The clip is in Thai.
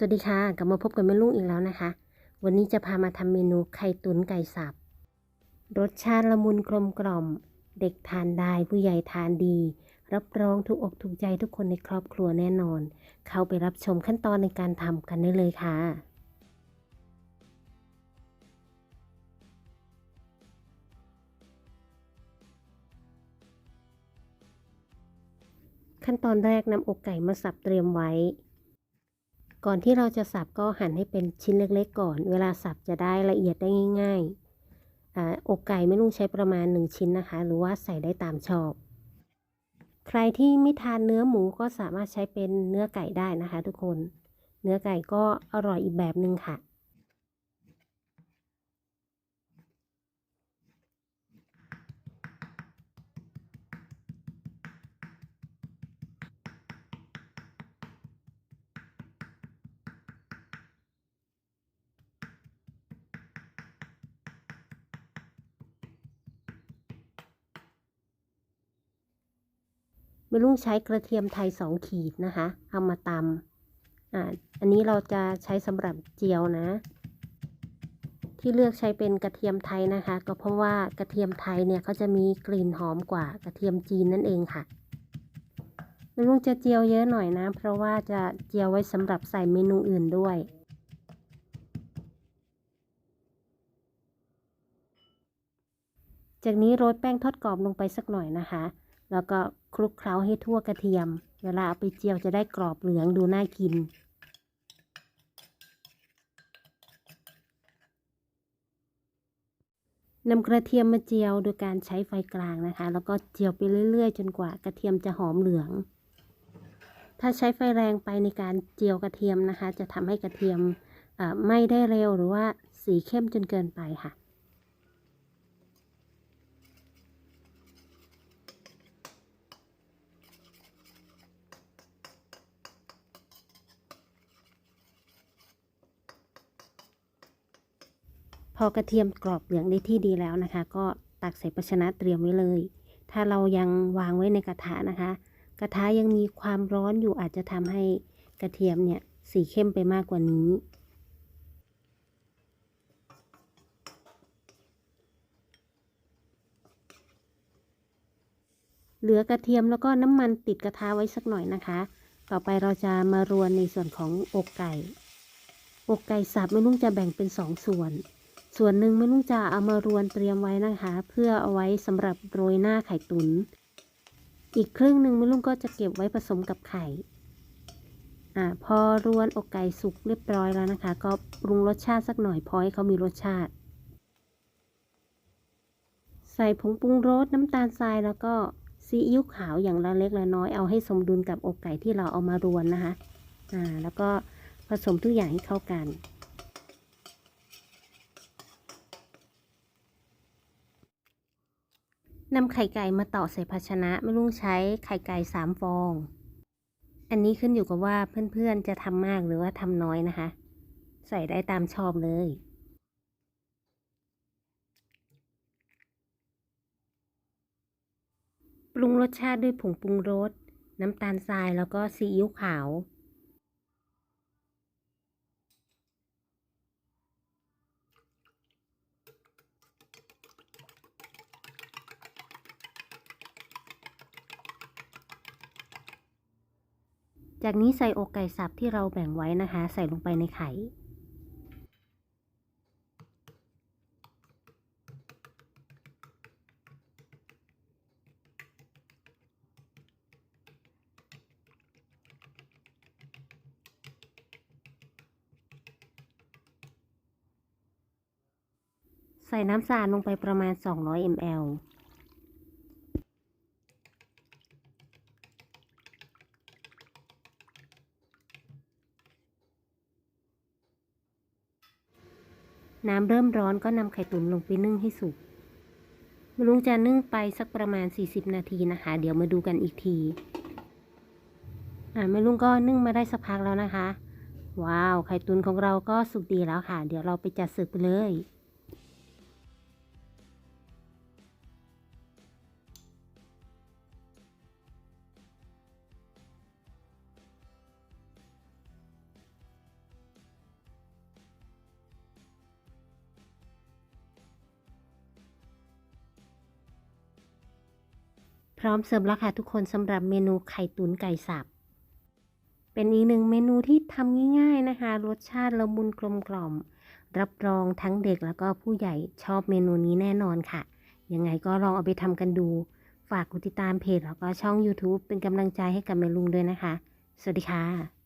สวัสดีค่ะ กลับมาพบกับแม่ลุงอีกแล้วนะคะ วันนี้จะพามาทำเมนูไข่ตุ๋นไก่สับ รสชาติละมุนกลมกล่อม เด็กทานได้ผู้ใหญ่ทานดี รับรองถูกอกถูกใจทุกคนในครอบครัวแน่นอน เข้าไปรับชมขั้นตอนในการทำกันได้เลยค่ะขั้นตอนแรกนำอกไก่มาสับเตรียมไว้ ก่อนที่เราจะสับก็หั่นให้เป็นชิ้นเล็กๆก่อน เวลาสับจะได้ละเอียดได้ง่ายๆอาอกไก่ไม่ต้องใช้ประมาณ 1 ชิ้นนะคะ หรือว่าใส่ได้ตามชอบ ใครที่ไม่ทานเนื้อหมูก็สามารถใช้เป็นเนื้อไก่ได้นะคะ ทุกคน เนื้อไก่ก็อร่อยอีกแบบหนึ่งค่ะ ไม่ลุงใช้กระเทียมไทย 2 ขีดนะคะ เอามาตำอ่าอันนี้เราจะใช้สำหรับเจียวนะ ที่เลือกใช้เป็นกระเทียมไทยนะคะ ก็เพราะว่ากระเทียมไทยเนี่ยเขาจะมีกลิ่นหอมกว่ากระเทียมจีนนั่นเองค่ะไม่ลุงจะเจียวเยอะหน่อยนะ เพราะว่าจะเจียวไว้สำหรับใส่เมนูอื่นด้วยจากนี้โรยแป้งทอดกรอบลงไปสักหน่อยนะคะ แล้วก็คลุกเคล้าให้ทั่วกระเทียม เวลาเอาไปเจียวจะได้กรอบเหลืองดูน่ากิน นำกระเทียมมาเจียวโดยการใช้ไฟกลางนะคะ แล้วก็เจียวไปเรื่อยๆ จนกว่ากระเทียมจะหอมเหลือง ถ้าใช้ไฟแรงไปในการเจียวกระเทียมนะคะ จะทำให้กระเทียมไม้ได้เร็วหรือว่าสีเข้มจนเกินไปค่ะ พอกระเทียมกรอบเหลืองได้ที่ดีแล้วนะคะ ก็ตักใส่ภาชนะเตรียมไว้เลย ถ้าเรายังวางไว้ในกระทะนะคะ กระทะยังมีความร้อนอยู่อาจจะทำให้กระเทียมเนี่ยสีเข้มไปมากกว่านี้ เหลือกระเทียมแล้วก็น้ำมันติดกระทะไว้สักหน่อยนะคะ ต่อไปเราจะมารวนในส่วนของอกไก่ อกไก่สับไม่ลุงจะแบ่งเป็นสองส่วน ส่วนหนึ่งไม่ลุงจะเอามารวนเตรียมไว้นะคะ เพื่อเอาไว้สำหรับโรยหน้าไข่ตุน๋นอีกครึ่งหนึ่งแม่ลุงก็จะเก็บไว้ผสมกับไข่อ่าพอรวนอกไก่สุกเรียบร้อยแล้วนะคะ ก็ปรุงรสชาติสักหน่อยพอให้เขามีรสชาติ ใส่ผงปรุงรสน้ำตาลทรายแล้วก็ซีอิ๊วขาวอย่างละเล็กละน้อยเอาให้สมดุลกับอกไก่ที่เราเอามารวนนะคะอ่าแล้วก็ผสมทุกอย่างให้เข้ากัน นำไข่ไก่มาต่อใส่ภาชนะไม่ลุงใช้ไข่ไก่สามฟอง อันนี้ขึ้นอยู่กับว่าเพื่อนๆจะทำมากหรือว่าทำน้อยนะคะ ใส่ได้ตามชอบเลยปรุงรสชาติด้วยผงปรุงรส น้ำตาลทรายแล้วก็ซีอิ๊วขาว จากนี้ใส่อกไก่สับที่เราแบ่งไว้นะคะ ใส่ลงไปในไข่ ใส่น้ำสะอาดลงไปประมาณ 200 ml น้ำเริ่มร้อนก็นำไข่ตุ๋นลงไปนึ่งให้สุกมลุงจะนึ่งไปสักประมาณ 40 นาทีนะคะ เดี๋ยวมาดูกันอีกที อ่าแม่ลุงก็นึ่งมาได้สักพักแล้วนะคะ ว้าว ไข่ตุ๋นของเราก็สุกดีแล้วค่ะ เดี๋ยวเราไปจัดเสิร์ฟไปเลย พร้อมเสิร์ฟแล้วค่ะทุกคนสำหรับเมนูไข่ตุ๋นไก่สับ เป็นอีกหนึ่งเมนูที่ทำง่ายๆนะคะ รสชาติละมุนกลมกล่อม รับรองทั้งเด็กแล้วก็ผู้ใหญ่ชอบเมนูนี้แน่นอนค่ะ ยังไงก็ลองเอาไปทำกันดู ฝากกดติดตามเพจแล้วก็ช่อง YouTube เป็นกำลังใจให้กับแม่ลุงด้วยนะคะ สวัสดีค่ะ